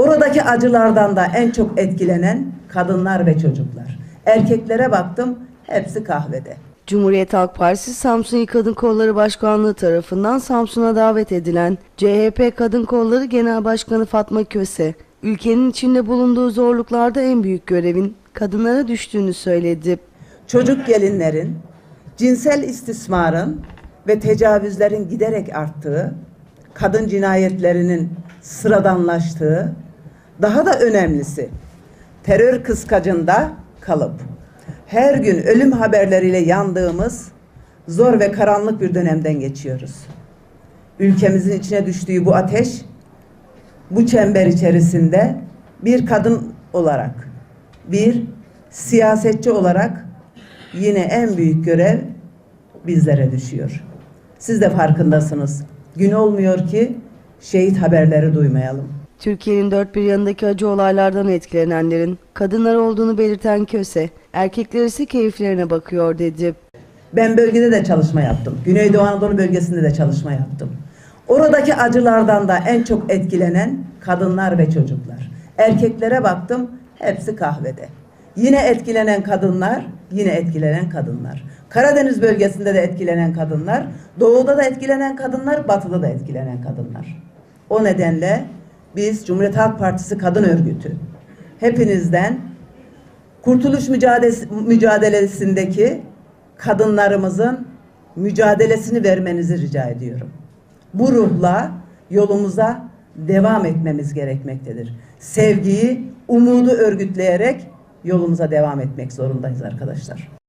Oradaki acılardan da en çok etkilenen kadınlar ve çocuklar. Erkeklere baktım hepsi kahvede. Cumhuriyet Halk Partisi Samsun İl Kadın Kolları Başkanlığı tarafından Samsun'a davet edilen CHP Kadın Kolları Genel Başkanı Fatma Köse, ülkenin içinde bulunduğu zorluklarda en büyük görevin kadınlara düştüğünü söyledi. Çocuk gelinlerin, cinsel istismarın ve tecavüzlerin giderek arttığı, kadın cinayetlerinin sıradanlaştığı, daha da önemlisi terör kıskacında kalıp her gün ölüm haberleriyle yandığımız zor ve karanlık bir dönemden geçiyoruz. Ülkemizin içine düştüğü bu ateş bu çember içerisinde bir kadın olarak, bir siyasetçi olarak yine en büyük görev bizlere düşüyor. Siz de farkındasınız. Gün olmuyor ki şehit haberleri duymayalım. Türkiye'nin dört bir yanındaki acı olaylardan etkilenenlerin kadınlar olduğunu belirten Köse, erkekler ise keyiflerine bakıyor dedi. Ben bölgede de çalışma yaptım. Güneydoğu Anadolu bölgesinde de çalışma yaptım. Oradaki acılardan da en çok etkilenen kadınlar ve çocuklar. Erkeklere baktım hepsi kahvede. Yine etkilenen kadınlar, yine etkilenen kadınlar. Karadeniz bölgesinde de etkilenen kadınlar, doğuda da etkilenen kadınlar, batıda da etkilenen kadınlar. O nedenle biz Cumhuriyet Halk Partisi Kadın Örgütü hepinizden Kurtuluş mücadelesi, mücadelesindeki kadınlarımızın mücadelesini vermenizi rica ediyorum. Bu ruhla yolumuza devam etmemiz gerekmektedir. Sevgiyi, umudu örgütleyerek yolumuza devam etmek zorundayız arkadaşlar.